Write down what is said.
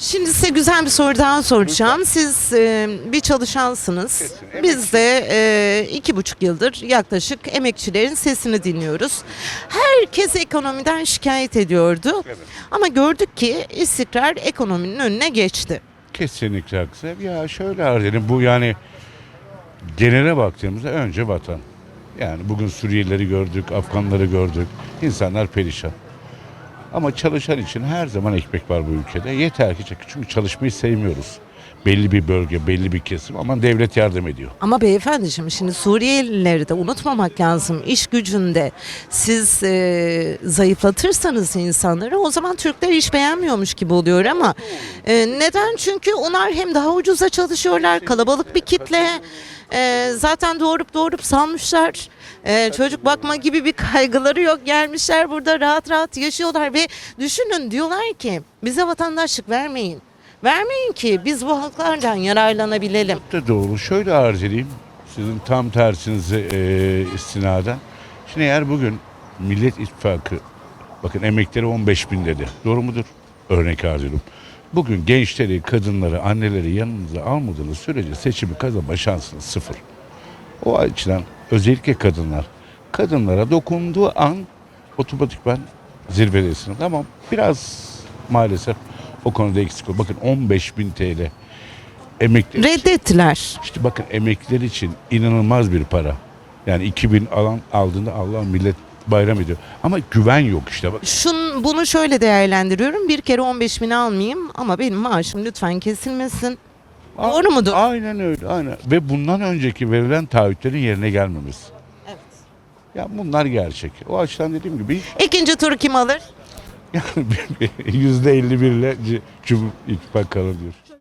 Şimdi size güzel bir soru daha soracağım. Siz e, bir çalışansınız. Kesin, Biz de e, iki buçuk yıldır yaklaşık emekçilerin sesini dinliyoruz. Herkes ekonomiden şikayet ediyordu. Evet. Ama gördük ki istikrar ekonominin önüne geçti. Kesinlikle haklısın. Ya şöyle arz edelim bu yani genele baktığımızda önce vatan. Yani bugün Suriyelileri gördük, Afganları gördük. İnsanlar perişan. Ama çalışan için her zaman ekmek var bu ülkede. Yeter ki çünkü çalışmayı sevmiyoruz. Belli bir bölge, belli bir kesim ama devlet yardım ediyor. Ama beyefendiciğim şimdi Suriyelileri de unutmamak lazım. İş gücünde siz e, zayıflatırsanız insanları o zaman Türkler iş beğenmiyormuş gibi oluyor ama e, neden? Çünkü onlar hem daha ucuza çalışıyorlar, kalabalık bir kitle. E, zaten doğurup doğurup salmışlar. E, çocuk bakma gibi bir kaygıları yok. Gelmişler burada rahat rahat yaşıyorlar ve düşünün diyorlar ki bize vatandaşlık vermeyin. Vermeyin ki biz bu halklardan yararlanabilelim. da doğru. Şöyle arz edeyim. Sizin tam tersinize e, istinaden. Şimdi eğer bugün Millet İttifakı bakın emekleri 15 bin dedi. Doğru mudur? Örnek arz ediyorum. Bugün gençleri, kadınları, anneleri yanınıza almadığınız sürece seçimi kazanma şansınız sıfır. O açıdan özellikle kadınlar. Kadınlara dokunduğu an otomatikman zirvedesiniz. Ama biraz maalesef o konuda eksik. ol- Bakın 15 bin TL emekli Reddettiler. işte bakın emekliler için inanılmaz bir para. Yani 2000 alan aldığında Allah millet bayram ediyor. Ama güven yok işte. Bak, Şun, bunu şöyle değerlendiriyorum. Bir kere 15 bin almayayım ama benim maaşım lütfen kesilmesin. Doğru mudur? Aynen öyle. Aynen. Ve bundan önceki verilen taahhütlerin yerine gelmemesi. Evet. Ya bunlar gerçek. O açıdan dediğim gibi İkinci turu kim alır? Yani %51 ile Cumhur İttifakı kalır diyor.